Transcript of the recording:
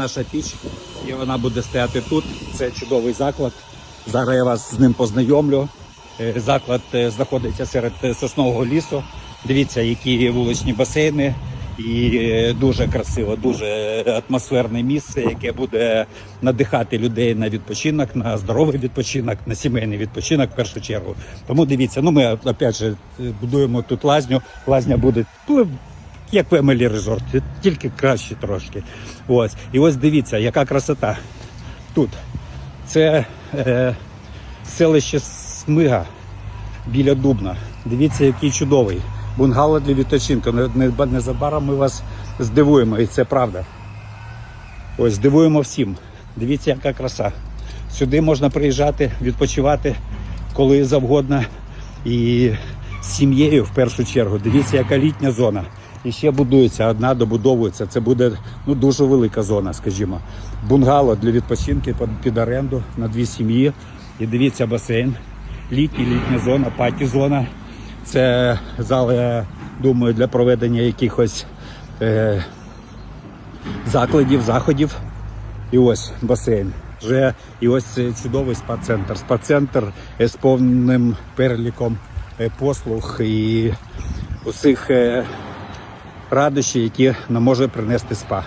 Наша піч, і вона буде стояти тут. Це чудовий заклад. Зараз я вас з ним познайомлю. Е, Заклад е, знаходиться серед соснового лісу. Дивіться, які вуличні басейни. І е, дуже красиво, дуже атмосферне місце, яке буде надихати людей на відпочинок, на здоровий відпочинок, на сімейний відпочинок в першу чергу. Тому дивіться, ну ми опять же будуємо тут лазню. Лазня буде як в Емелі Резорт, тільки краще трошки. Ось. І ось дивіться, яка красота тут. Це е, селище Смига біля Дубна. Дивіться, який чудовий. Бунгало для не- Незабаром ми вас здивуємо, і це правда. Ось здивуємо всім. Дивіться, яка краса. Сюди можна приїжджати, відпочивати коли завгодно. І з сім'єю в першу чергу. Дивіться, яка літня зона. І ще будується, одна добудовується. Це буде ну, дуже велика зона, скажімо. Бунгало для відпочинки під, оренду на дві сім'ї. І дивіться басейн. Літня, літня зона, паті зона. Це зал, я думаю, для проведення якихось е, закладів, заходів. І ось басейн. Вже і ось це чудовий спа-центр. Спа-центр е, з повним переліком е, послуг і усіх радощів, які нам може принести спа.